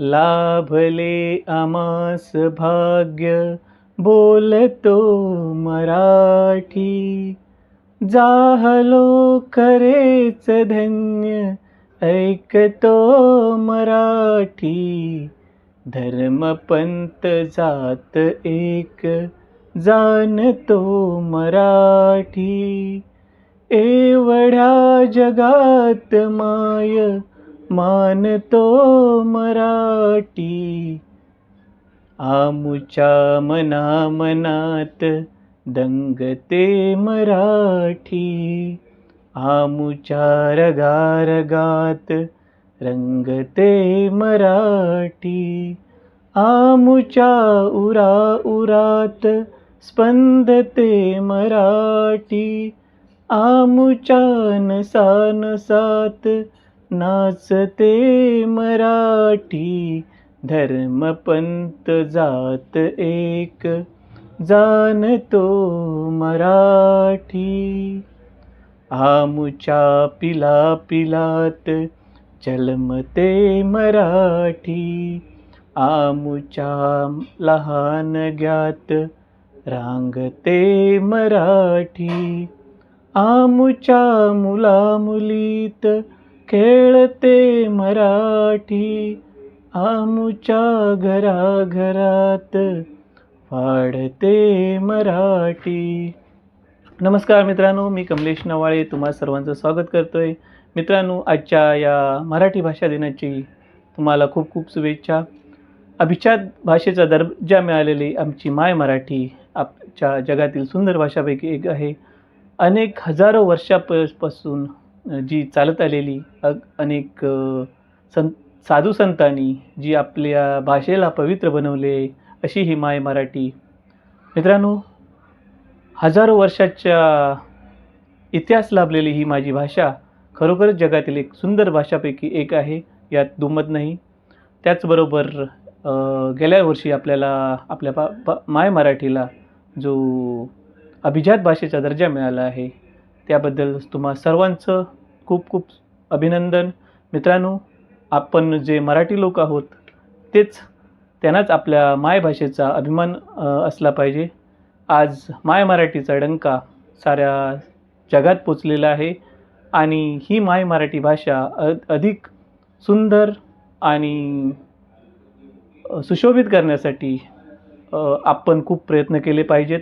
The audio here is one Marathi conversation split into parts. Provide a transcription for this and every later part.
लाभले आमास भाग्य बोलतो मराठी. जाहलो खरेच धन्य ऐकतो मराठी. धर्मपंत जात एक जाणतो मराठी. एवढ्या जगात माय मानतो मराठी. आमुच्या मना मनात दंगते मराठी. आमुच्या रगारगात रंगते मराठी. आमुच्या उरा उरात स्पंदते मराठी. आमुच्या नसा नसात नाचते मराठी धर्मपंत जात एक जाणतो मराठी. आमुच्या पिला पिलात जन्मते मराठी आमुच्या लहान ज्ञात रांगते मराठी. आमुच्या मुलामुलीत खेळते मराठी आमुच्या घराघरात. वाढते मराठी. नमस्कार मित्रांनो मी कमलेश नवाळे तुम्हा सर्वांचं स्वागत करतोय. मित्रांनो आजच्या या मराठी भाषा दिनाची तुम्हाला खूप खूप शुभेच्छा. अभिजात भाषेचा दर्जा मिळालेली आमची माय मराठी आपच्या जगातील सुंदर भाषापैकी एक आहे. अनेक हजारो वर्षापासून जी चालत आलेली अग अनेक सं साधू संतांनी जी आपल्या भाषेला पवित्र बनवले अशी ही माय मराठी. मित्रांनो हजारो वर्षाच्या इतिहास लाभलेली ही माझी भाषा खरोखरच जगातील एक सुंदर भाषापैकी एक आहे यात दुमत नाही. त्याचबरोबर गेल्या वर्षी आपल्याला आपल्या पा पा माय मराठीला जो अभिजात भाषेचा दर्जा मिळाला आहे त्याबद्दल तुम्हा सर्वांचं खूप खूप अभिनंदन. मित्रांनो आपण जे मराठी लोक आहोत तेच त्यांनाच आपल्या मायभाषेचा अभिमान असला पाहिजे. आज माय मराठीचा डंका साऱ्या जगात पोचलेला आहे आणि ही माय मराठी भाषा अ अधिक सुंदर आणि सुशोभित करण्यासाठी आपण खूप प्रयत्न केले पाहिजेत.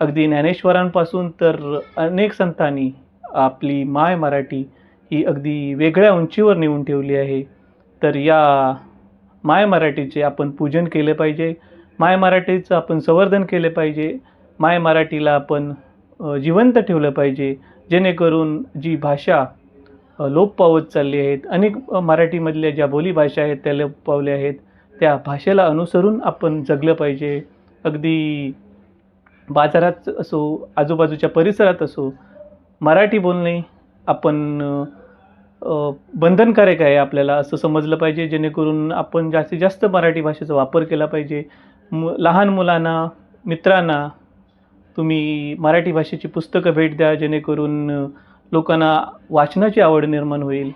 अगदी ज्ञानेश्वरांपासून तर अनेक संतांनी आपली माय मराठी ही अगदी वेगळ्या उंचीवर नेऊन ठेवली आहे. तर या माय मराठीचे आपण पूजन केले पाहिजे. माय मराठीचं आपण संवर्धन केले पाहिजे. माय मराठीला आपण जिवंत ठेवलं पाहिजे. जेणेकरून जी भाषा लोप पावत चालली आहेत अनेक मराठीमधल्या ज्या बोलीभाषा आहेत त्या लोप पावल्या आहेत त्या भाषेला अनुसरून आपण जगलं पाहिजे. अगदी बाजारात असो आजूबाजूच्या परिसरात असो मराठी बोलणे आपण बंधनकारक आहे आपल्याला असं समजलं पाहिजे जेणेकरून आपण जास्तीत जास्त मराठी भाषेचा वापर केला पाहिजे. मु लहान मुलांना मित्रांना तुम्ही मराठी भाषेची पुस्तकं भेट द्या जेणेकरून लोकांना वाचनाची आवड निर्माण होईल.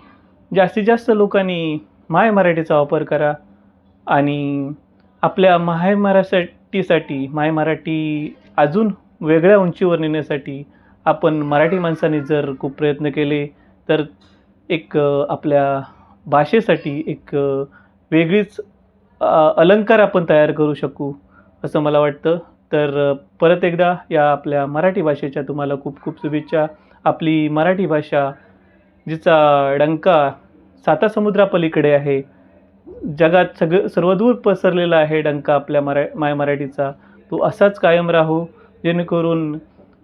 जास्तीत जास्त लोकांनी माय मराठीचा वापर करा आणि आपल्या माय मराठीसाठी माय मराठी अजून वेगळ्या उंचीवर नेण्यासाठी आपण मराठी माणसाने जर खूप प्रयत्न केले तर एक आपल्या भाषेसाठी एक वेगळीच अलंकार आपण तयार करू शकू असं मला वाटतं. तर परत एकदा या आपल्या मराठी भाषेच्या तुम्हाला खूप खूप शुभेच्छा. आपली मराठी भाषा जिचा डंका सातासमुद्रापलीकडे आहे जगात सगळं सर्वदूर पसरलेला आहे डंका आपल्या मरा माय मराठीचा. तो असाच कायम राहू जेणेकरून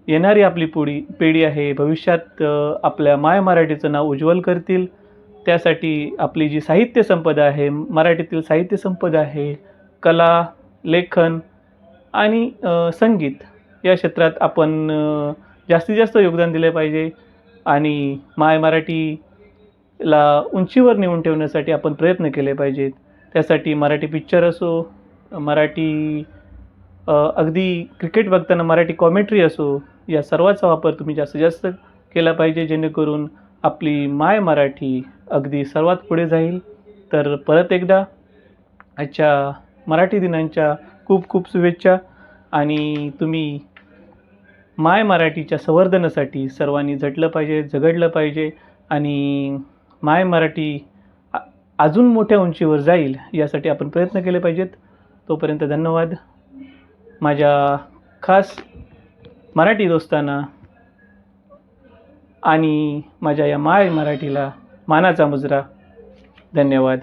येणारी आपली पुढी पिढी आहे भविष्यात आपल्या माय मराठीचं नाव उज्ज्वल करतील. त्यासाठी आपली जी साहित्य संपदा आहे मराठीतील साहित्य संपदा आहे कला लेखन आणि संगीत या क्षेत्रात आपण जास्तीत जास्त योगदान दिले पाहिजे. आणि माय मराठीला उंचीवर नेऊन ठेवण्यासाठी आपण प्रयत्न केले पाहिजेत. त्यासाठी मराठी पिक्चर असो मराठी अगदी क्रिकेट बघताना मराठी कॉमेंट्री असो या सर्वाचा वापर तुम्ही जास्तीत जास्त केला पाहिजे जेणेकरून आपली माय मराठी अगदी सर्वात पुढे जाईल. तर परत एकदा आजच्या मराठी दिनांच्या खूप खूप शुभेच्छा आणि तुम्ही माय मराठीच्या संवर्धनासाठी सर्वांनी झटलं पाहिजे झगडलं पाहिजे आणि माय मराठी आ- अजून मोठ्या उंचीवर जाईल यासाठी आपण प्रयत्न केले पाहिजेत. तोपर्यंत धन्यवाद. माझ्या खास मराठी दोस्तांना आणि माझ्या या माय मराठीला मानाचा मुजरा. धन्यवाद.